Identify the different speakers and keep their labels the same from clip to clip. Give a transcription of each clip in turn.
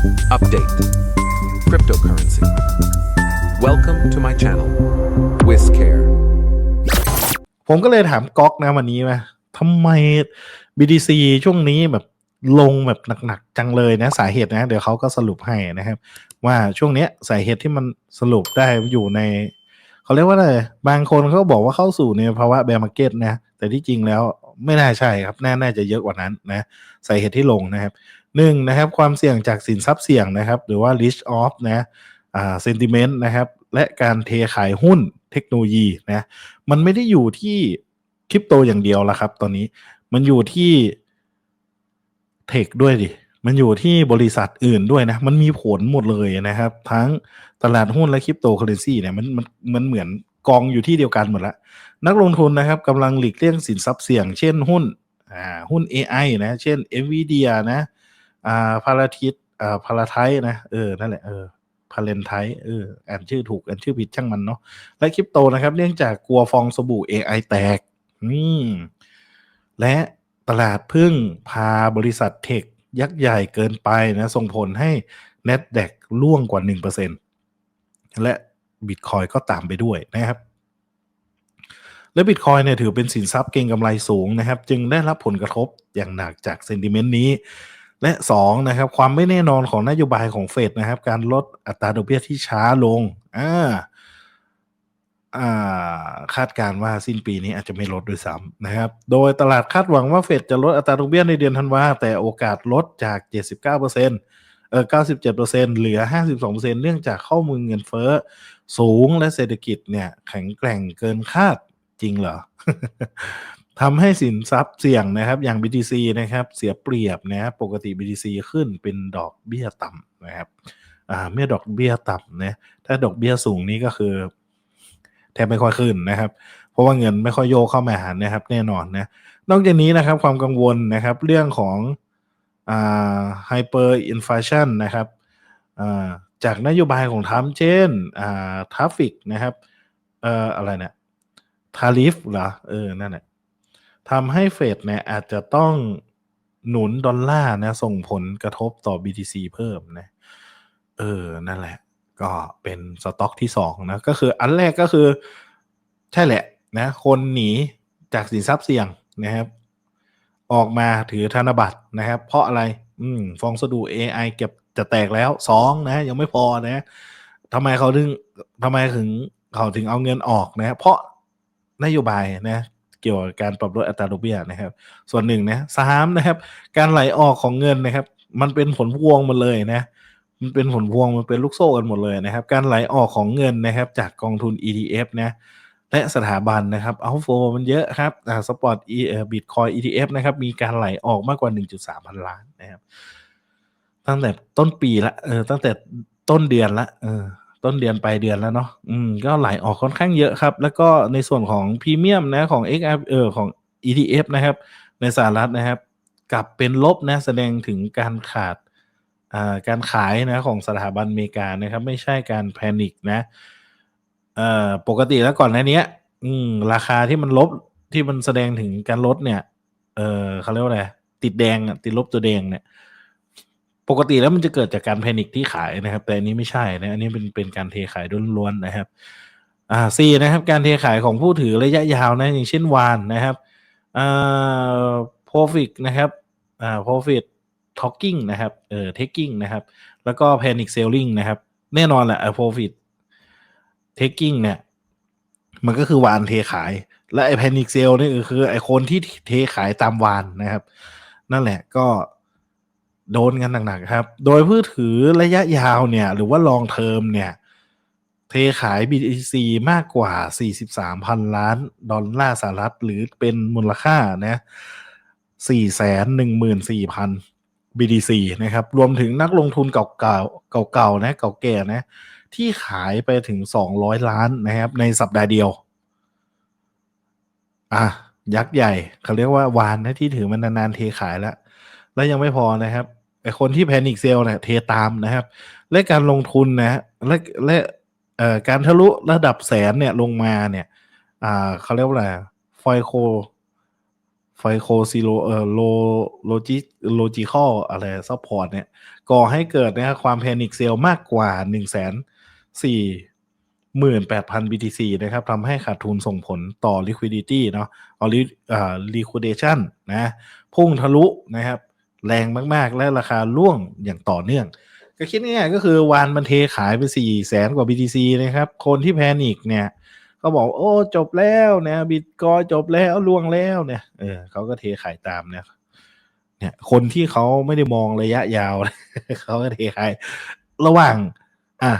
Speaker 1: Update Cryptocurrency. Welcome to my channel. Whiskcare.
Speaker 2: ผมก็เลยถามก๊อกนะวันนี้ว่าทำไม BTC ช่วงนี้แบบลงแบบหนักๆจังเลยนะสาเหตุนะ เดี๋ยวเขาก็สรุปให้นะครับ ว่าช่วงเนี้ยสาเหตุที่มันสรุปได้อยู่ในเขาเรียกว่าอะไรบางคนเขาบอกว่าเข้าสู่ในภาวะแบร์มาร์เก็ตนะ แต่ที่จริงแล้วไม่น่าใช่ครับน่าน่าจะเยอะกว่านั้นนะสาเหตุที่ลงนะครับ หนึ่งนะครับความเสี่ยงจากสินทรัพย์เสี่ยงนะครับ หรือว่า risk off นะอ่า sentiment นะครับ และการเทขายหุ้นเทคโนโลยีนะมันไม่ได้อยู่ที่คริปโตอย่างเดียวละครับ ตอนนี้มันอยู่ที่เทคด้วยดิมันอยู่ที่บริษัทอื่นด้วยนะ มันมีผลหมดเลยนะครับ ทั้งตลาดหุ้นและคริปโตเคอเรนซีเนี่ยมันมันมันเหมือนกองอยู่ที่เดียวกันหมดละนักลงทุนนะครับกำลังหลีกเลี่ยงสินทรัพย์เสี่ยง เช่นหุ้นอ่าหุ้น AI นะ เช่น NVIDIA นะ อ่าพาราทิตอ่าพาราไทนะเออนั่นแหละเออพาเลนไทเอออ่านชื่อถูกอ่านชื่อผิดช่างมันเนาะและคริปโตนะครับ เนื่องจากกลัวฟองสบู่ AI แตกอืมและตลาดพึ่งพาบริษัทเทคยักษ์ใหญ่เกินไปนะ ส่งผลให้ n a s d a q ล่วงกว่า 1%และบิตคอยก็ตามไปด้วยนะครับ และบิตคอยเนี่ยถือเป็นสินทรัพย์เก็งกำไรสูงนะครับ จึงได้รับผลกระทบอย่างหนักจากเซนติเมนต์นี้ และ2นะครับความไม่แน่นอนของนโยบายของเฟดนะครับ การลดอัตราดอกเบี้ยที่ช้าลงอ่าคาดการณ์ว่าสิ้นปีนี้อาจจะไม่ลดด้วยซ้ำนะครับ โดยตลาดคาดหวังว่าเฟดจะลดอัตราดอกเบี้ยในเดือนธันวาแต่โอกาสลดจาก 79%เออ97%เหลือ 52%เนื่องจากข้อมูลเงินเฟ้อสูงและเศรษฐกิจเนี่ยแข็งแกร่งเกินคาดจริงเหรอ ทำให้สินทรัพย์เสี่ยงนะครับ อย่าง BTC นะครับ เสียเปรียบนะบปกติ BTC ขึ้นเป็นดอกเบี้ยต่ำนะครับเมื่อดอกเบี้ยต่ำนะถ้าดอกเบี้ยสูงนี่ก็คือ แทบไม่ค่อยขึ้นนะครับ เพราะว่าเงินไม่ค่อยโยกเข้ามาหานะครับ แน่นอนนะนอกจากนี้นะครับความกังวลนะครับ เรื่องของไฮเปอร์อินฟลชันนะครับจากนโยบายของทรัมเช่นอ่าทราฟิกนะครับอออะไรเนี่ยทาริฟเหรอเออนั่นแหละ ทำให้เฟดเนี่ยอาจจะต้องหนุนดอลลาร์นะส่งผลกระทบต่อ BTC เพิ่มนะเออ นั่นแหละ ก็เป็นสต็อกที่สองนะ ก็คืออันแรกก็คือ ใช่แหละนะ คนหนีจากสินทรัพย์เสี่ยงนะครับ ออกมาถือธนบัตรนะครับ เพราะอะไร อืม ฟองสดู AI เก็บจะแตกแล้วสองนะ ยังไม่พอนะทำไมเขาถึงทำไมถึงเขาถึงเอาเงินออกนะ เพราะนโยบายนะ เกี่ยวกับการปรับลดอัตราดอกเบี้ยนะครับ ส่วนหนึ่งนะสามนะครับ การไหลออกของเงินนะครับ มันเป็นผลพวงมาเลยนะมันเป็นผลพวงมันเป็นลูกโซ่กันหมดเลยนะครับ การไหลออกของเงินนะครับ จากกองทุน ETF นะและสถาบันนะครับเอาโฟมันเยอะครับอ่าสปอร์ตอีเอบิตคอย ETF นะครับ มีการไหลออกมากกว่า 1.3 พันล้านนะครับ ตั้งแต่ต้นปีละเออตั้งแต่ต้นเดือนละเออ ต้นเดือนไปลายเดือนแล้วเนาะอืมก็ไหลออกค่อนข้างเยอะครับ แล้วก็ในส่วนของพรีเมียมนะของ XR เออของ ETF นะครับ ในสหรัฐนะครับ กลับเป็นลบนะแสดงถึงการขาดอ่าการขายนะของสถาบันอเมริกานะครับ ไม่ใช่การแพนิคนะเอ่อปกติแล้วก่อนหน้านี้อืมราคาที่มันลบที่มันแสดงถึงการลดเนี่ย เออเขาเรียกว่าอะไรติดแดงอะติดลบตัวแดงเนี่ย ปกติแล้วมันจะเกิดจากการแพนิคที่ขายนะครับ แต่อันนี้ไม่ใช่นะอันนี้เป็นเป็นการเทขายล้วนๆนะครับ อ่าสี่นะครับ การเทขายของผู้ถือระยะยาวนะ อย่างเช่นวานนะครับอ่า profit นะครับอ่า profit talking นะครับเอ่อ taking นะครับ แล้วก็ panic selling นะครับ แน่นอนแหละ profit taking เนี่ยมันก็คือวานเทขาย และไอ้ panic sell นี่คือไอ้คนที่เทขายตามวานนะครับ นั่นแหละก็ โดนกันหนักๆครับ โดยผู้ถือระยะยาวเนี่ย หรือว่า long term เนี่ย เทขาย BTC มากกว่า 43,000 ล้านดอลลาร์สหรัฐ หรือเป็นมูลค่านะ414,000 BTC นะครับ รวมถึงนักลงทุนเก่าๆเก่าๆนะเก่าแก่นะ ที่ขายไปถึง 200 ล้านนะครับ ในสัปดาห์เดียว อะ ยักษ์ใหญ่เขาเรียกว่าวานนะที่ถือมันานๆเทขายแล้ว แล้วยังไม่พอนะครับ ไอคนที่แพนิคเซลเนี่ยเทตามนะครับ และการลงทุนนะและและเอ่อการทะลุระดับแสนเนี่ยลงมาเนี่ยอ่าเขาเรียกว่าอะไรฟโคไฟโคซิโลเอ่อโลโลจิโลจิคอลอะไรซัพพอร์ตเนี่ยก่อให้เกิดนะครับความแพนิคเซลมากกว่า1นึ่งแสนสี่หมื่นแปดพัน BTC นะครับทำให้ขาดทุนส่งผลต่อ liquidity เนาะเอา li- อ่า liquidation นะ พุ่งทะลุนะครับ แรงมากๆ และราคาร่วงอย่างต่อเนื่อง ก็คิดง่ายๆก็คือวานมันเทขายไปสี่แสนกว่า BTC นะครับ คนที่แพนิคเนี่ย ก็บอกโอ้จบแล้วเนี่ยบิตคอยจบแล้วล่วงแล้วเนี่ยเออเขาก็เทขายตามเนี่ยเนี่ยคนที่เขาไม่ได้มองระยะยาวเขาก็เทขาย ระหว่าง อะ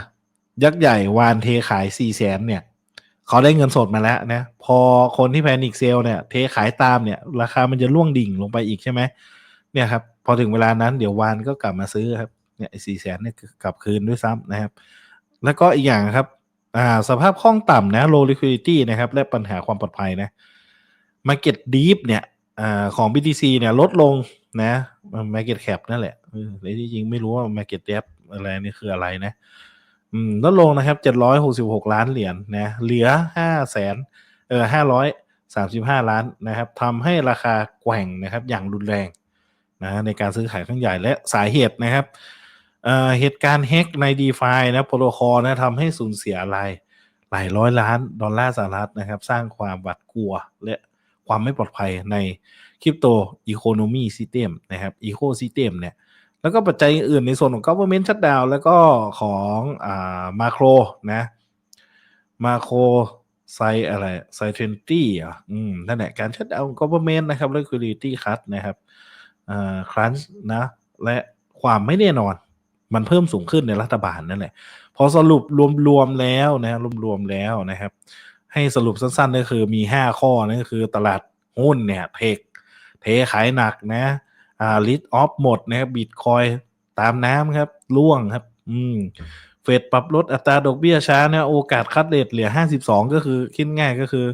Speaker 2: ยักษ์ใหญ่วานเทขายสี่แสนเนี่ยเขาได้เงินสดมาแล้วนะพอคนที่แพนิคเซลเนี่ย เทขายตามเนี่ย ราคามันจะล่วงดิ่งลงไปอีกใช่ไหม เนี่ยครับพอถึงเวลานั้นเดี๋ยววานก็กลับมาซื้อครับเนี่ยสี่แสนเนี่ยกลับคืนด้วยซ้ำนะครับ แล้วก็อีกอย่างครับอ่าสภาพคล่องต่ำนะ low liquidity นะครับ และปัญหาความปลอดภัยนะ market deep เนี่ยอ่าของ BTC เนี่ยลดลงนะ market cap นั่นแหละเออในที่จริงไม่รู้ว่า market depth อะไรนี่คืออะไรนะอืมลดลงนะครับ766ล้านเหรียญนะเหลือ5แสนเออ535ล้านนะครับทำให้ราคาแกว่งนะครับ อย่างรุนแรง นะในการซื้อขายครั้งใหญ่และสาเหตุนะครับเเหตุการณ์แฮกใน d e f i นะโปรโตคอลนะทำให้สูญเสียรายหลายร้อยล้านดอลลาร์สหรัฐนะครับ สร้างความหวาดกลัวและความไม่ปลอดภัยในคริปโตอีโคโนมีซิสเต็มนะครับอีโคซิสเต็มเนี่ยแล้วก็ปัจจัยอื่นในส่วนของ government shutdown แล้วก็ของอ่ามาโครนะมาโครไซอะไรไซเทนตี้อะอืมนั่นแหละการ shutdown government นะครับ liquidity cut นะครับ อ่า crunch นะและความไม่แน่นอน มันเพิ่มสูงขึ้นในรัฐบาลนั่นแหละพอสรุปรวมๆแล้วนะรวมๆแล้วนะครับ ให้สรุปสั้นๆก็คือมี 5 ข้อนั่นก็คือตลาดหุ้นเนี่ยเทคเทขายหนักนะอ่าลิทออฟหมดนะครับบิตคอยตามน้ำครับล่วงครับ อืมเฟดปรับลดอัตราดอกเบี้ยช้าเนี่ยโอกาสคัดเรทเหลือ 52 ก็คือคิดง่ายก็คือ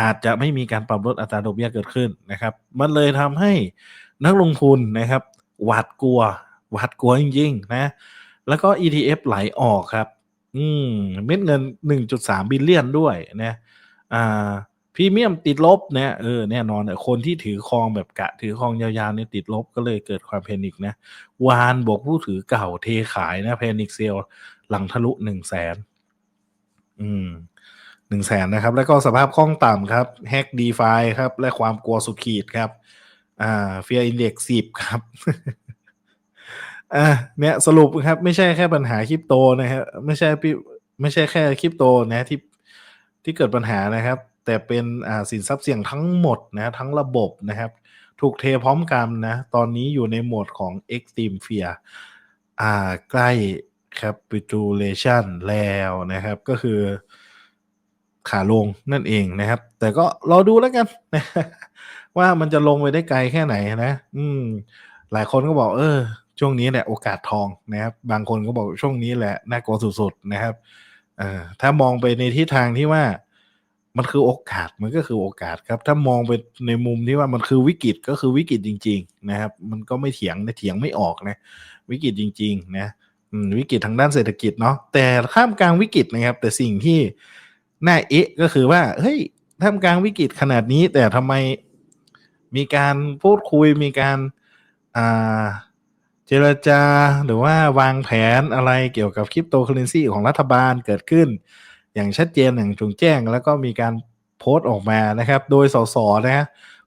Speaker 2: อาจจะไม่มีการปรับลดอัตราดอกเบี้ยเกิดขึ้นนะครับ มันเลยทำให้ นักลงทุนนะครับหวาดกลัวหวาดกลัวจริงๆนะ แล้วก็ ETF ไหลออกครับ อืมเม็ดเงิน 1.3 บิลเลียนด้วยนะอ่าพรีเมียมติดลบเนี่ยเออแน่นอนคนที่ถือครองแบบกะถือครองยาวๆเนี่ยติดลบก็เลยเกิดความแพนิคนะ วานบวกผู้ถือเก่าเทขายนะแพนิคเซลหลังทะลุ1 0 0 0 0แสนอืมหนึ่งแสนนะครับ แล้วก็สภาพคล่องต่ำครับแฮกดีฟาครับ และความกลัวสุดขีดครับ อ่าเฟียอินเด็กสิบครับอ่าเนี่ยสรุปครับไม่ใช่แค่ปัญหาคริปโตนะครับไม่ใช่พี่ไม่ใช่แค่คริปโตนะที่ที่เกิดปัญหานะครับ แต่เป็นอ่าสินทรัพย์เสี่ยงทั้งหมดนะทั้งระบบนะครับ ถูกเทพร้อมกันนะ ตอนนี้อยู่ในโหมดของ extreme fear อ่าใกล้ capitulation แล้วนะครับ ก็คือขาลงนั่นเองนะครับ แต่ก็รอดูแล้วกันนะ ว่ามันจะลงไปได้ไกลแค่ไหนนะ อืม หลายคนก็บอก เออ ช่วงนี้แหละโอกาสทองนะครับ บางคนก็บอกช่วงนี้แหละน่ากลัวสุดๆนะครับเอ่อถ้ามองไปในทิศทางที่ว่ามันคือโอกาสมันก็คือโอกาสครับ ถ้ามองไปในมุมที่ว่ามันคือวิกฤตก็คือวิกฤตจริง ๆ นะครับ มันก็ไม่เถียงนะเถียงไม่ออกนะ วิกฤตจริง ๆ นะอืมวิกฤตทางด้านเศรษฐกิจเนาะแต่ข้ามกลางวิกฤตนะครับ แต่สิ่งที่น่าเอ๊ะก็คือว่าเฮ้ยท่ามกลางวิกฤตขนาดนี้ แต่ทำไม มีการพูดคุยมีการเจรจาหรือว่าวางแผนอะไรเกี่ยวกับคริปโตเคอเรนซีของรัฐบาลเกิดขึ้น อย่างชัดเจนอย่างจงแจ้ง แล้วก็มีการโพสต์ออกมานะครับ โดยสสนะ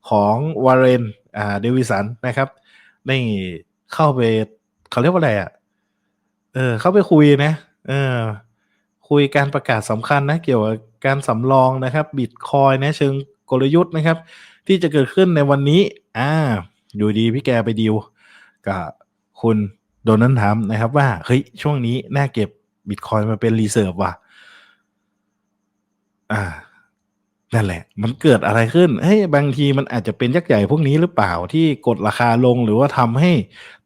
Speaker 2: ของวารเรนเดวิสันนะครับได้เข้าไปเขาเรียกว่าอะไรอะเออเข้าไปคุยนะเออคุยการประกาศสำคัญนะเกี่ยวกับการสำรองนะครับบิตคอยนะเชิงกลยุทธ์นะครับ ที่จะเกิดขึ้นในวันนี้ อ่า อยู่ดีพี่แกไปดีลกับคุณโดนัลด์ทรัมป์นะครับว่า เฮ้ย ช่วงนี้น่าเก็บบิตคอยมาเป็นรีเซิร์ฟว่ะ อ่า นั่นแหละ มันเกิดอะไรขึ้น เฮ้ย บางทีมันอาจจะเป็นยักษ์ใหญ่พวกนี้หรือเปล่าที่กดราคาลงหรือว่าทำให้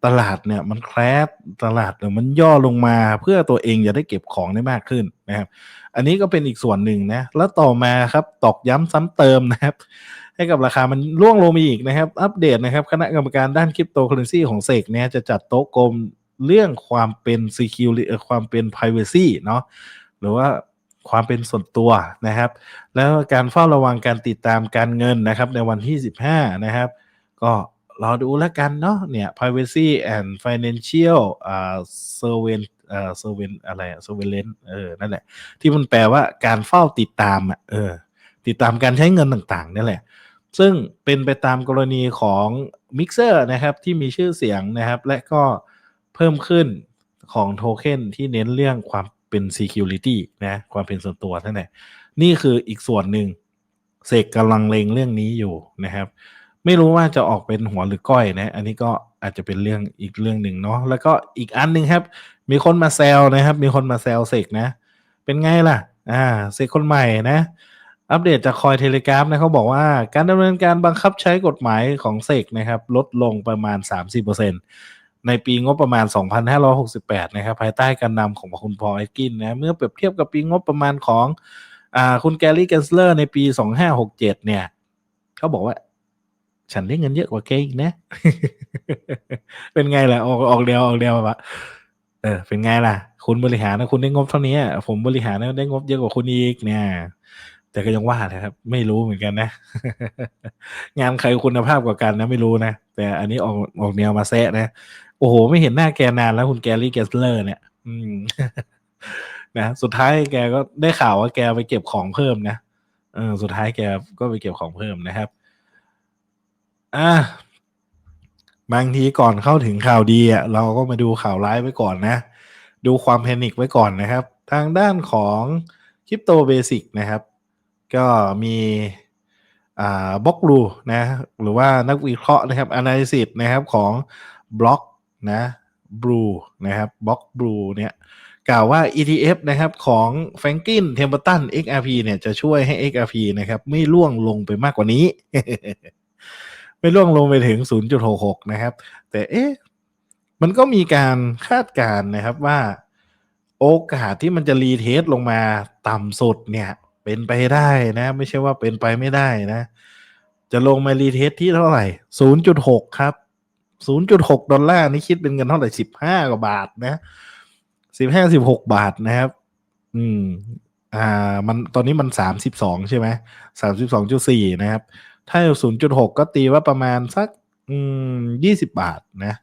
Speaker 2: ตลาดเนี่ย มันแคลสตลาดเนี่ยมันย่อลงมาเพื่อตัวเองจะได้เก็บของได้มากขึ้นนะครับ อันนี้ก็เป็นอีกส่วนหนึ่งนะ แล้วต่อมาครับ ตอกย้ำซ้ำเติมนะครับ ให้กับราคามันร่วงลงมาอีกนะครับ อัปเดตนะครับ คณะกรรมการด้านคริปโตเคอเรนซีของเซกเนี่ยจะจัดโต๊ะกลมเรื่องความเป็น security ความเป็น privacy เนาะหรือว่าความเป็นส่วนตัวนะครับ แล้วการเฝ้าระวังการติดตามการเงินนะครับ ในวันที่ 15 นะครับ ก็รอดูแล้วกันเนาะเนี่ย privacy and financial อ่า surveillance อ่า surveillance อะไรอะ surveillance เออนั่นแหละที่มันแปลว่าการเฝ้าติดตามอะเออ ติดตามการใช้เงินต่างๆนั่แหละ ซึ่งเป็นไปตามกรณีของ Mixer นะครับที่มีชื่อเสียงนะครับ และก็เพิ่มขึ้นของโทเค็นที่เน้นเรื่องความเป็น Security นะความเป็นส่วนตัวนั่นแหละนี่คืออีกส่วนหนึ่งเสกกำลังเลงเรื่องนี้อยู่นะครับ ไม่รู้ว่าจะออกเป็นหัวหรือก้อยนะ อันนี้ก็อาจจะเป็นเรื่องอีกเรื่องหนึ่งเนาะแล้วก็อีกอันหนึ่งครับ มีคนมาแซวนะครับ มีคนมาแซวเสกนะ เป็นไงล่ะ อ่าเสกคนใหม่นะ อัปเดตจากคอยเทเลกราฟนะเขาบอกว่าการดำเนินการบังคับใช้กฎหมายของเสกนะครับ ลดลงประมาณ 30%ในปีงบประมาณ 2568 นะครับ ภายใต้การนำของคุณพอลไอกินนะ เมื่อเปรียบเทียบกับปีงบประมาณของอคุณแกรี่เกนสเลอร์ในปี 2567 เนี่ย เขาบอกว่าฉันได้เงินเยอะกว่าแกอีกนะ เป็นไงล่ะ ออกออกเดียวออกเดียวแบบเออเป็นไงล่ะ คุณบริหารนะคุณได้งบเท่านี้ ผมบริหารนะได้งบเยอะกว่าคุณอีกเนี่ย แต่ก็ยังว่านะครับ ไม่รู้เหมือนกันนะ งานใครคุณภาพกว่ากันนะไม่รู้นะ แต่อันนี้ออกออกแนวมาแซะนะ โอ้โห ไม่เห็นหน้าแกนานแล้วคุณแกรี่เกสเลอร์เนี่ย อืมนะสุดท้ายแกก็ได้ข่าวว่าแกไปเก็บของเพิ่มนะเออสุดท้ายแกก็ไปเก็บของเพิ่มนะครับ อะบางทีก่อนเข้าถึงข่าวดีอะเราก็มาดูข่าวร้ายไว้ก่อนนะ ดูความแพนิคไว้ก่อนนะครับ ทางด้านของคริปโตเบสิกนะครับ ก็มีอ่าบล็อกลูนะหรือว่านักวิเคราะห์นะครับ analysis นะครับของบล็อกนะบลูนะครับบล็อกบลูเนี่ยกล่าวว่า ETF นะครับของ Franklin Templeton XRP เนี่ยจะช่วยให้ XRP นะครับไม่ล่วงลงไปมากกว่านี้ ไม่ล่วงลงไปถึง 0.66 นะครับ แต่เอ๊ะมันก็มีการคาดการณ์นะครับว่า โอกาสที่มันจะรีเทสลงมาต่ำสุดเนี่ย เป็นไปได้นะ ไม่ใช่ว่าเป็นไปไม่ได้นะ จะลงมารีเทสที่เท่าไหร่ 0.6 ครับ 0.6 ดอลลาร์นี่คิดเป็นเงินเท่าไหร่ 15 กว่าบาทนะ15 16 บาทนะครับ อืม อ่า มันตอนนี้มัน 32 ใช่ไหม32.4 นะครับ ถ้า 0.6 ก็ตีว่าประมาณสัก อืม 20 บาทนะ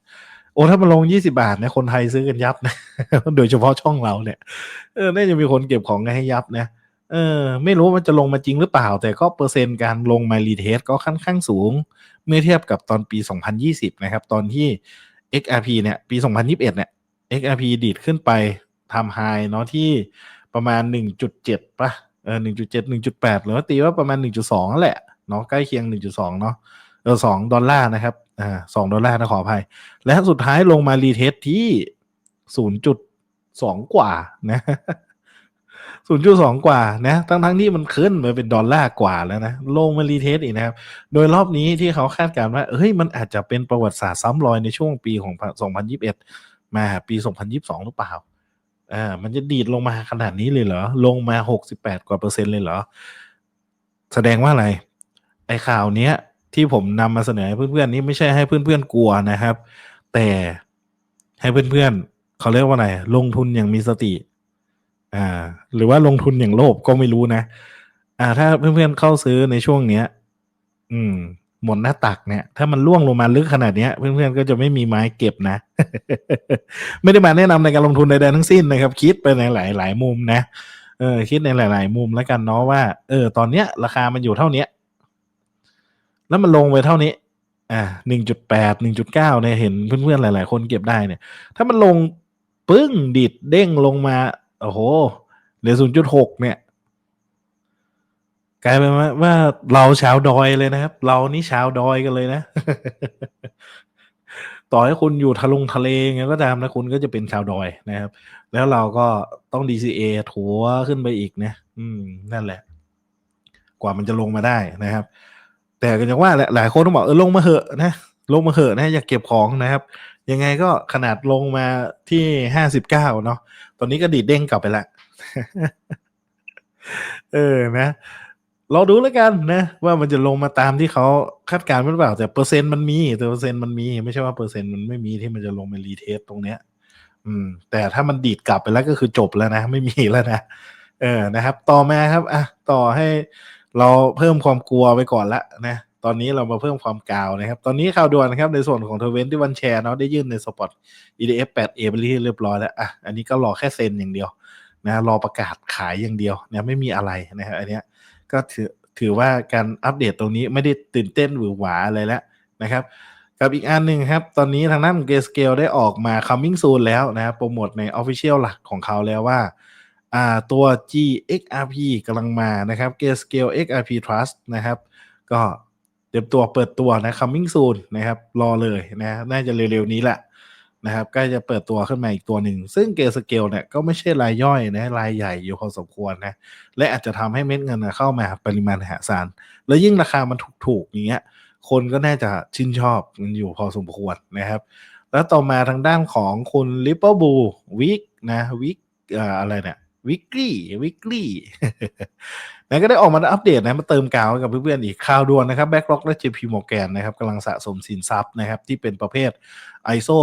Speaker 2: โอ้ถ้ามันลง20บาทนะคนไทยซื้อกันยับนะ โดยเฉพาะช่องเราเนี่ยเออน่าจะมีคนเก็บของกันให้ยับนะ เออไม่รู้ว่ามันจะลงมาจริงหรือเปล่า แต่ก็เปอร์เซ็นต์การลงมารีเทสก็ค่อนข้างสูง เมื่อเทียบกับตอนปี 2020 นะครับ ตอนที่ XRP เนี่ย ปี 2021 เนี่ย XRP ดีดขึ้นไปทำไฮเนาะที่ประมาณ 1.7 ป่ะ เออ 1.7 1.8 หรือว่าตีว่าประมาณ 1.2นั่นแหละ เนาะใกล้เคียง 1.2 เนาะ เออ 2 ดอลลาร์นะครับ อ่า 2 ดอลลาร์นะขออภัย และสุดท้ายลงมารีเทสที่ 0.2 กว่านะ 0.2กว่านะทั้งทั้งๆที่มันขึ้นมาเป็นดอลลาร์กว่าแล้วนะลงมารีเทสอีกนะครับ โดยรอบนี้ที่เขาคาดการณ์ว่าเฮ้ยมันอาจจะเป็นประวัติศาสตร์ซ้ำรอยในช่วงปีของ 2021 มาปี 2022 หรือเปล่าอ่ามันจะดีดลงมาขนาดนี้เลยเหรอ ลงมา 68 กว่าเปอร์เซ็นต์เลยเหรอ แสดงว่าอะไร ไอ้ข่าวเนี้ยที่ผมนำมาเสนอให้เพื่อนๆนี่ไม่ใช่ให้เพื่อนๆกลัวนะครับ แต่ให้เพื่อนๆเขาเรียกว่าไรลงทุนอย่างมีสติ อ่า หรือว่าลงทุนอย่างโลภก็ไม่รู้นะ อ่า ถ้าเพื่อนๆเข้าซื้อในช่วงเนี้ย อืม หมดหน้าตักเนี่ย ถ้ามันล่วงลงมาลึกขนาดเนี้ย เพื่อนๆก็จะไม่มีไม้เก็บนะ ไม่ได้มาแนะนำในการลงทุนใดๆทั้งสิ้นนะครับ คิดไปในหลายๆมุมนะ เออ คิดในหลาย ๆ มุมแล้วกันเนาะว่า เออ ตอนเนี้ย ราคามันอยู่เท่าเนี้ย แล้วมันลงไปเท่านี้อ่าหนึ่งจุดแปดหนึ่งจุดเก้าเนี่ยเห็นเพื่อนๆหลาย ๆ คนเก็บได้เนี่ย ถ้ามันลงปึ้งดิดเด้งลงมา โอ้โหเหลือศูนย์จุดหกเนี่ยกลายเป็นว่าว่าเราชาวดอยเลยนะครับ เรานี่ชาวดอยกันเลยนะ ต่อให้คุณอยู่ทะลงทะเลไงก็ตามนะคุณก็จะเป็นชาวดอยนะครับ แล้วเราก็ต้อง DCA ถัวขึ้นไปอีกนะอืม นั่นแหละ กว่ามันจะลงมาได้นะครับ แต่ก็อย่างว่าแหละหลายคนต้องบอกเออลงมาเหอะนะลงมาเหอะนะ อย่าเก็บของนะครับ ยังไงก็ขนาดลงมาที่ห้าสิบเก้าเนาะ ตอนนี้ก็ดีดเด้งกลับไปละเออนะเราดูแล้วกันนะ ว่ามันจะลงมาตามที่เขาคาดการณ์หรือเปล่า แต่เปอร์เซ็นต์มันมีแต่เปอร์เซ็นต์มันมี ไม่ใช่ว่าเปอร์เซ็นต์มันไม่มีที่มันจะลงมารีเทสตรงเนี้ย อืม แต่ถ้ามันดีดกลับไปแล้วก็คือจบแล้วนะ ไม่มีแล้วนะเออนะครับ ต่อมาครับ อะ ต่อให้เราเพิ่มความกลัวไปก่อนละนะ ตอนนี้เรามาเพิ่มความกาวนะครับ ตอนนี้ข่าวด่วนนะครับ ในส่วนของเทเวนที่วันแชร์เนาะได้ยื่นในสปอต EDF 8A ไปที่เรียบร้อยแล้วอะอันนี้ก็รอแค่เซ็นอย่างเดียวนะรอประกาศขายอย่างเดียวเนี่ยไม่มีอะไรนะครับอันเนี้ยก็ถือถือว่าการอัปเดตตรงนี้ไม่ได้ตื่นเต้นหวือหวาอะไรแล้วนะครับกับอีกอันหนึ่งครับ ตอนนี้ทางด้านเกสเกลได้ออกมา coming soon แล้วนะครับโปรโมทใน Official หลักของเขาแล้วว่าอ่าตัว GXRP กำลังมานะครับ g a Scale XRP Trust นะครับ ก็ เตรียมตัวเปิดตัวนะ coming soon นะครับ รอเลยนะ น่าจะเร็วๆนี้แหละนะครับใกล้จะเปิดตัวขึ้นมาอีกตัวหนึ่ง ซึ่ง g a Scale เนี่ยก็ไม่ใช่รายย่อยนะรายใหญ่อยู่พอสมควรนะและอาจจะทำให้เม็ดเงินเข้ามาปริมาณมหาศาลแล้วยิ่งราคามันถูกๆอย่างเงี้ยคนก็น่าจะชื่นชอบมันอยู่พอสมควรนะครับ แล้วต่อมาทางด้านของคุณลิปเปอร์บูวิกนะวิกอะไรเนี่ย วิกกี้วิกกี้นะก็ได้ออกมาอัปเดตนะมาเติมกาวกับเพื่อนๆอีกข่าวด่วนนะครับแบ็กล็อกและ JP Morgan นะครับกำลังสะสมสินทรัพย์นะครับที่เป็นประเภท ISO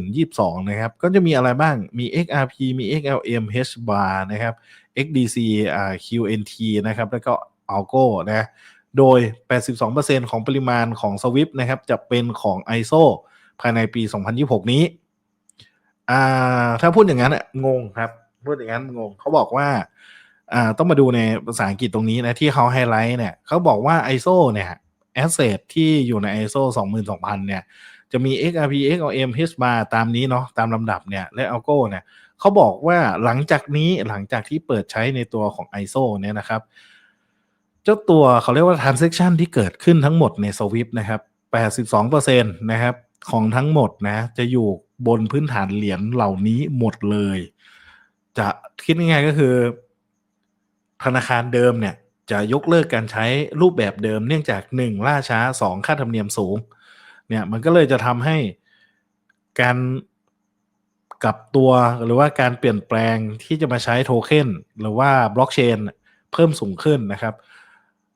Speaker 2: 2022 นะครับ ก็จะมีอะไรบ้างมี XRP มี XLM H bar นะครับ XDC อ่า QNT นะครับ แล้วก็ Algo นะโดย 82%ของปริมาณของ Swift นะครับจะเป็นของ ISO ภายในปี 2026 นี้ อ่า ถ้าพูดอย่างนั้นอะงงครับ พูดอย่างนั้นงงเขาบอกว่าอ่าต้องมาดูในภาษาอังกฤษตรงนี้นะที่เขาไฮไลท์เนี่ยเขาบอกว่า ISO เนี่ย asset ที่อยู่ใน ISO 22,000 เนี่ย จะมี XRP XLM H bar ตามนี้เนาะตามลำดับเนี่ยและ Algo เนี่ยเขาบอกว่าหลังจากนี้หลังจากที่เปิดใช้ในตัวของ ISO เนี่ยนะครับ เจ้าตัวเขาเรียกว่า transaction ที่เกิดขึ้นทั้งหมดใน Swift นะครับ 82%นะครับของทั้งหมดนะจะอยู่บนพื้นฐานเหรียญเหล่านี้หมดเลย จะคิดง่ายๆก็คือ ธนาคารเดิมเนี่ย จะยกเลิกการใช้รูปแบบเดิม เนื่องจาก1ล่าช้า2ค่าธรรมเนียมสูง เนี่ยมันก็เลยจะทำให้การกลับตัวหรือว่าการเปลี่ยนแปลงที่จะมาใช้โทเค็นหรือว่าบล็อกเชนเพิ่มสูงขึ้นนะครับ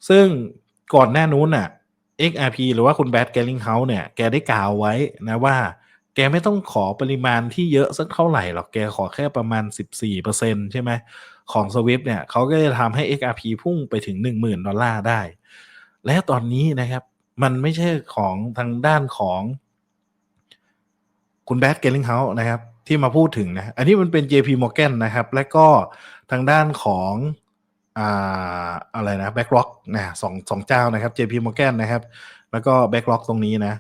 Speaker 2: ซึ่งก่อนหน้านู้นน่ะ XRP หรือว่าคุณแบดแกลิงเฮาส์เนี่ย แกได้กล่าวไว้นะว่า กไม่ต้องขอปริมาณที่เยอะสักเท่าไหร่หรอกแกขอแค่ประมาณ 14%ใช่ไหมของ Swift เนี่ยเขาก็จะทำให้ XRP พุ่งไปถึง 10,000 ดอลลาร์ได้ และตอนนี้นะครับ มันไม่ใช่ของทางด้านของคุณแบดเกลิงเฮาส์นะครับ ที่มาพูดถึงนะ อันนี้มันเป็น JP Morgan นะครับ และก็ทางด้านของอ่าอะไรนะ BlackRock นะสองสองเจ้านะครับ JP Morgan นะครับ แล้วก็ BlackRock ตรงนี้นะ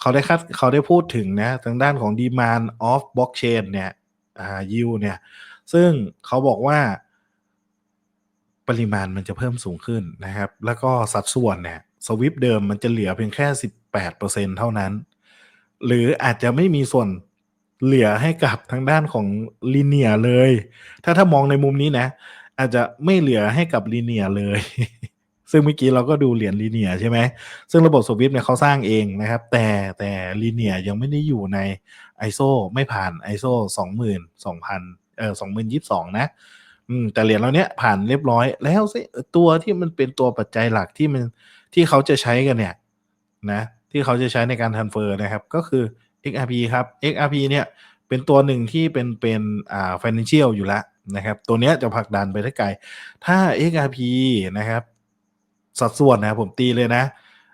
Speaker 2: เขาได้คัดเขาได้พูดถึงนะทางด้านของ demand of blockchain เนี่ยอ่า yield เนี่ย ซึ่งเขาบอกว่า ปริมาณมันจะเพิ่มสูงขึ้นนะครับ แล้วก็สัดส่วนเนี่ยสวิปเดิมมันจะเหลือเพียงแค่ 18%เท่านั้น หรืออาจจะไม่มีส่วนเหลือให้กับทางด้านของลีเนียเลย ถ้าถ้ามองในมุมนี้นะ อาจจะไม่เหลือให้กับลีเนียเลย ซึ่งเมื่อกี้เราก็ดูเหรียญลีเนียใช่ไหมซึ่งระบบสวิฟเนี่ยเขาสร้างเองนะครับ แต่แต่ลีเนียยังไม่ได้อยู่ใน ISO ไม่ผ่าน ISO 20,000 2,000เอ่อ2022 นะอืมแต่เหรียญเราเนี้ยผ่านเรียบร้อยแล้วสิตัวที่มันเป็นตัวปัจจัยหลักที่มันที่เขาจะใช้กันเนี่ยนะที่เขาจะใช้ในการทันเฟอร์นะครับ ก็คือ XRP ครับ XRP เนี่ยเป็นตัวหนึ่งที่เป็นเป็นอ่า financial อยู่แล้วนะครับ ตัวเนี้ยจะผลักดันไปได้ไกล ถ้า XRP นะครับ สัดส่วนนะผมตีเลยนะ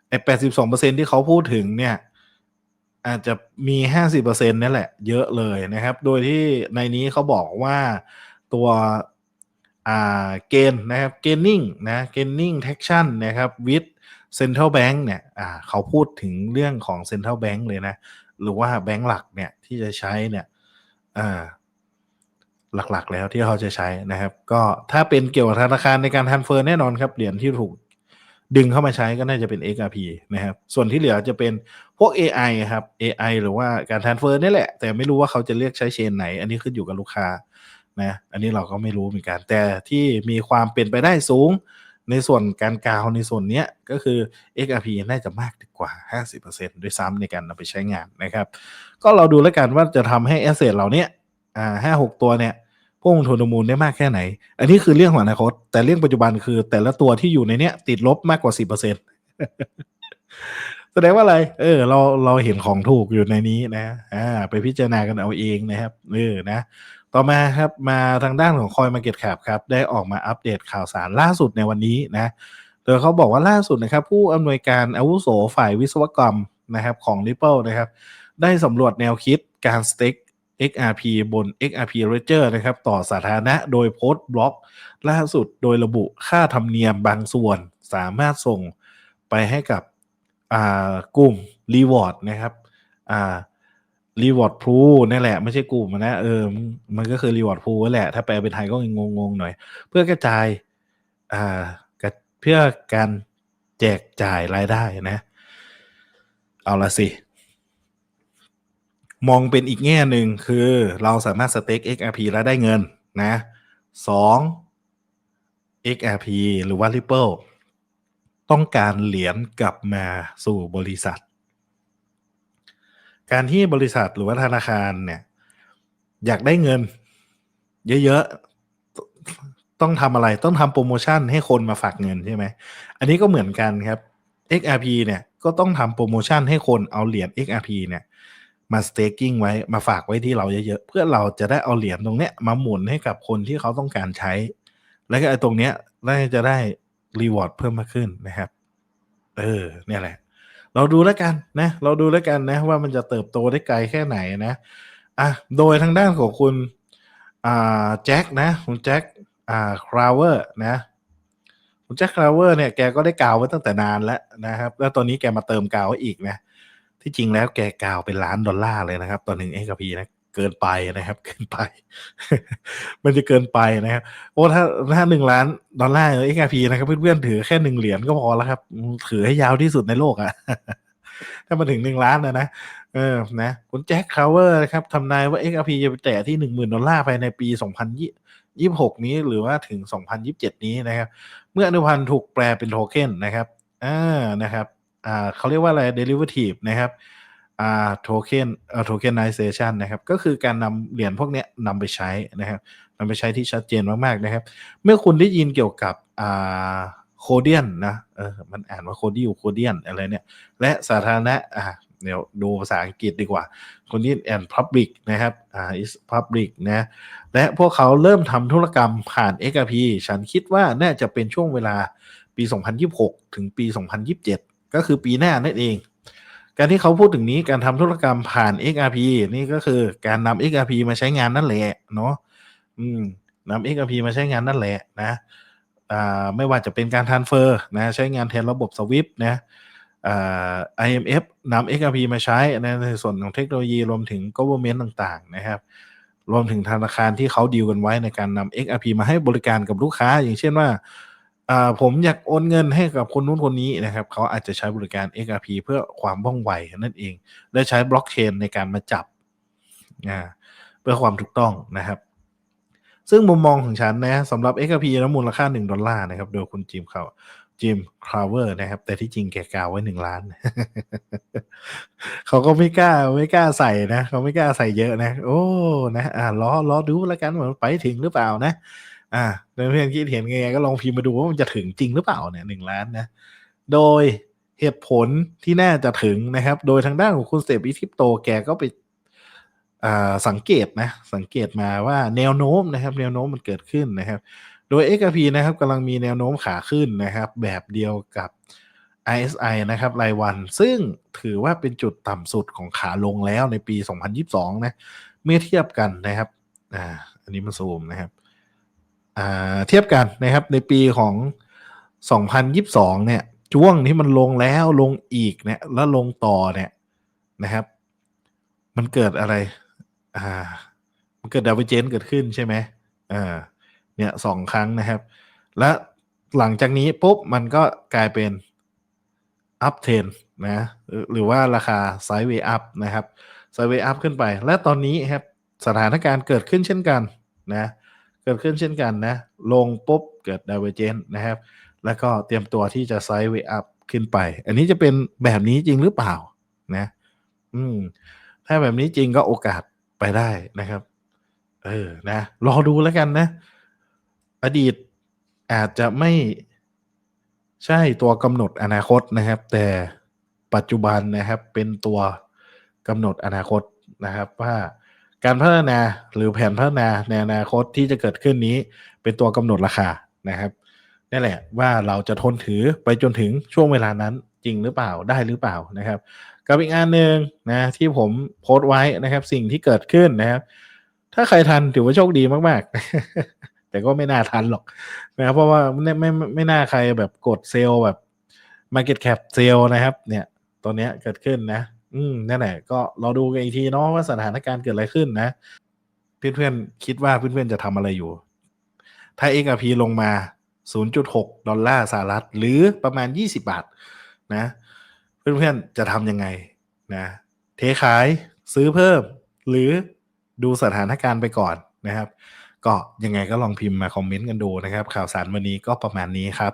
Speaker 2: ไอ้82%ที่เขาพูดถึงเนี่ย อาจจะมี50%นั่นแหละ เยอะเลยนะครับ โดยที่ในนี้เขาบอกว่าตัวอ่าเกณฑ์นะครับ gaining นะ gaining traction นะครับ with central bank เนี่ยอ่าเขาพูดถึงเรื่องของ central bank เลยนะ หรือว่าแบงก์หลักเนี่ยที่จะใช้เนี่ยอ่าหลักๆแล้วที่เขาจะใช้นะครับ ก็ถ้าเป็นเกี่ยวกับธนาคารในการทันเฟอร์แน่นอนครับเหรียญที่ถูก ดึงเข้ามาใช้ก็น่าจะเป็น XRP นะครับ ส่วนที่เหลือจะเป็นพวก AI ครับ AI หรือว่าการทันเฟอร์นี่แหละ แต่ไม่รู้ว่าเขาจะเรียกใช้เชนไหน อันนี้ขึ้นอยู่กับลูกค้านะ อันนี้เราก็ไม่รู้เหมือนกัน แต่ที่มีความเป็นไปได้สูง ในส่วนการกาวในส่วนนี้ก็คือ XRP น่าจะมากกว่า 50%ด้วยซ้ำในการนำไปใช้งานนะครับ ก็เราดูแล้วกันว่าจะทำให้แอสเซทเหล่านี้อ่าห้าหกตัวเนี่ย พุ่งทุนมูลได้มากแค่ไหน อันนี้คือเรื่องของอนาคต แต่เรื่องปัจจุบันคือ แต่ละตัวที่อยู่ในเนี้ย ติดลบมากกว่า10%แสดงว่าอะไร เออ เรา เราเห็นของถูกอยู่ในนี้นะ อ่า ไปพิจารณากันเอาเองนะครับ เออ นะ ต่อมาครับ มาทางด้านของ Coin Market Cap ครับ ได้ออกมาอัปเดตข่าวสารล่าสุดในวันนี้นะ โดยเขาบอกว่าล่าสุดนะครับ ผู้อำนวยการอาวุโสฝ่ายวิศวกรรมนะครับของ Ripple นะครับ ได้สำรวจแนวคิดการสเต็ก XRP บน XRP Ledger นะครับต่อสาธารณะโดยโพสต์บล็อก ล่าสุดโดยระบุค่าธรรมเนียมบางส่วนสามารถส่งไปให้กับกลุ่ม Reward นะครับอ่า Reward Pool นี่แหละ ไม่ใช่กลุ่มนะเออมันมันก็คือ Reward Pool นั่นแหละ ถ้าแปลเป็นไทยก็งงๆหน่อย เพื่อกระจายอ่าเพื่อการแจกจ่ายรายได้นะ เอาละสิ มองเป็นอีกแง่หนึ่งคือเราสามารถสเต็ก XRP แล้วได้เงินนะสอง XRP หรือว่า Ripple ต้องการเหรียญกลับมาสู่บริษัท การที่บริษัทหรือว่าธนาคารเนี่ยอยากได้เงิน เยอะๆ ต้องทำอะไรต้องทำโปรโมชั่นให้คนมาฝากเงินใช่ไหม อันนี้ก็เหมือนกันครับ XRP เนี่ยก็ต้องทำโปรโมชั่นให้คนเอาเหรียญ XRP เนี่ย มาสเต็กกิ้งไว้มาฝากไว้ที่เราเยอะๆเพื่อเราจะได้เอาเหรียญตรงเนี้ยมาหมุนให้กับคนที่เขาต้องการใช้ แล้วก็ไอ้ตรงเนี้ยน่าจะได้รีวอร์ดเพิ่มมากขึ้นนะครับ เออ เนี่ยแหละ เราดูแล้วกันนะ เราดูแล้วกันนะ ว่ามันจะเติบโตได้ไกลแค่ไหนนะอะโดยทางด้านของคุณอ่าแจ็คนะคุณแจ็คอ่าคราวเวอร์นะคุณแจ็คคราวเวอร์เนี่ยแกก็ได้กล่าวไว้ตั้งแต่นานแล้วนะครับ แล้วตอนนี้แกมาเติมกาวไว้อีกนะ ที่จริงแล้วแกกาวเป็นล้านดอลลาร์เลยนะครับตอนหนึ่งเอ็กพีนะเกินไปนะครับ เกินไป มันจะเกินไปนะครับโอ้ถ้าถ้าหนึ่งล้านดอลลาร์เอ็กพีนะครับเพื่อนๆถือแค่หนึ่งเหรียญก็พอแล้วครับ ถือให้ยาวที่สุดในโลกอะ่ะ ถ้ามาถึงหนึ่งล้านนะนะเออนะคุณแจ็คคาวเวอร์นะครับทำนายว่า XRP จะไปแตะที่หนึ่งหมื่นดอลลาร์ภายในปี2026นี้หรือว่าถึง2027นี้นะครับ เมื่ออนุพันธ์ถูกแปลเป็นโทเค็นนะครับอ่านะครับ อ่าเขาเรียกว่าอะไร derivative นะครับอ่าโทเค็นอ่อ tokenization นะครับ ก็คือการนำเหรียญพวกนี้นำไปใช้นะครับนำไปใช้ที่ชัดเจนมากๆนะครับ เมื่อคุณได้ยินเกี่ยวกับอ่าโคเดียนนะเออมันอ่านว่าโคดิวโคเดียนอะไรเนี่ย และสาธารณะอ่าเดี๋ยวดูภาษาอังกฤษดีกว่าคนนี้ and public นะครับอ่า is public นะและพวกเขาเริ่มทำธุรกรรมผ่าน XRP ฉันคิดว่าน่าจะเป็นช่วงเวลาปี 2026 ถึงปี 2027 ก็คือปีหน้านั่นเอง การที่เขาพูดถึงนี้การทำธุรกรรมผ่าน XRP นี่ก็คือการนำ XRP มาใช้งานนั่นแหละเนาะอืมนำ XRP มาใช้งานนั่นแหละนะอ่าไม่ว่าจะเป็นการ transfer นะใช้งานแทนระบบ SWIFT นะอ่า IMF นำ XRP มาใช้ในในส่วนของเทคโนโลยีรวมถึง government ต่างๆนะครับรวมถึงธนาคารที่เขาดีลกันไว้ในการนำ XRP มาให้บริการกับลูกค้า อย่างเช่นว่า อ่าผมอยากโอนเงินให้กับคนนู้นคนนี้นะครับเขาอาจจะใช้บริการ XRP เพื่อความว่องไวนั่นเอง และใช้บล็อกเชนในการมาจับอ่าเพื่อความถูกต้องนะครับ ซึ่งมุมมองของฉันนะสำหรับ XRP แล้วมูลค่า 1 ดอลลาร์นะครับ โดยคุณจิมเขาจิมคราวเวอร์นะครับ แต่ที่จริงแกกาวไว้1ล้าน เขาก็ไม่กล้าไม่กล้าใส่นะ เขาไม่กล้าใส่เยอะนะ โอ้นะ อ่ารอรอดูแล้วกันว่าไปถึงหรือเปล่านะ อ่าเพื่อนๆคิดเห็นไงก็ลองพิมพ์มาดูว่ามันจะถึงจริงหรือเปล่าเนี่ยหนึ่งล้านนะ โดยเหตุผลที่น่าจะถึงนะครับ โดยทางด้านของคุณเสพอีทิปโตแกก็ไปสังเกตนะ สังเกตมาว่าแนวโน้มนะครับ แนวโน้มมันเกิดขึ้นนะครับ โดย XRP นะครับกำลังมีแนวโน้มขาขึ้นนะครับ แบบเดียวกับ RSI นะครับรายวัน ซึ่งถือว่าเป็นจุดต่ำสุดของขาลงแล้วในปี 2022 นะ เมื่อเทียบกันนะครับ อ่า อันนี้มาซูมนะครับ เทียบกันนะครับในปีของ 2022 เนี่ยช่วงที่มันลงแล้วลงอีกเนี่ยแล้วลงต่อเนี่ยนะครับ มันเกิดอะไร อ่า มันเกิด divergence เกิดขึ้นใช่ไหมอ่าเนี่ยสองครั้งนะครับ และหลังจากนี้ปุ๊บมันก็กลายเป็น up trend นะหรือว่าราคา sideways up นะครับ sideways up ขึ้นไป และตอนนี้ครับสถานการณ์เกิดขึ้นเช่นกันนะ เกิดขึ้นเช่นกันนะ ลงปุ๊บเกิด divergence นะครับ แล้วก็เตรียมตัวที่จะ sideways up ขึ้นไป อันนี้จะเป็นแบบนี้จริงหรือเปล่านะ อืม ถ้าแบบนี้จริงก็โอกาสไปได้นะครับ เออนะรอดูแล้วกันนะ อดีตอาจจะไม่ใช่ตัวกำหนดอนาคตนะครับ แต่ปัจจุบันนะครับเป็นตัวกำหนดอนาคตนะครับว่า การพัฒนาหรือแผนพัฒนาในอนาคตที่จะเกิดขึ้นนี้เป็นตัวกำหนดราคานะครับนั่นแหละว่าเราจะทนถือไปจนถึงช่วงเวลานั้นจริงหรือเปล่าได้หรือเปล่านะครับ กับอีกอันหนึ่งนะที่ผมโพสต์ไว้นะครับ สิ่งที่เกิดขึ้นนะครับ ถ้าใครทันถือว่าโชคดีมากๆ แต่ก็ไม่น่าทันหรอกนะครับเพราะว่าไม่ไม่ไม่ไม่น่าใครแบบกดเซลล์แบบ Market Cap เซลล์นะครับ เนี่ยตัวเนี้ยเกิดขึ้นนะ อืมนั่นแหละก็รอดูกันอีกทีเนาะว่าสถานการณ์เกิดอะไรขึ้นนะเพื่อนๆคิดว่าเพื่อนๆจะทำอะไรอยู่ ถ้า XRP ลงมา 0.6 ดอลลาร์สหรัฐ หรือประมาณ 20 บาท นะ เพื่อนๆจะทำยังไงนะ เทขายซื้อเพิ่ม หรือดูสถานการณ์ไปก่อนนะครับ ก็ยังไงก็ลองพิมพ์มาคอมเมนต์กันดูนะครับ ข่าวสารวันนี้ก็ประมาณนี้ครับ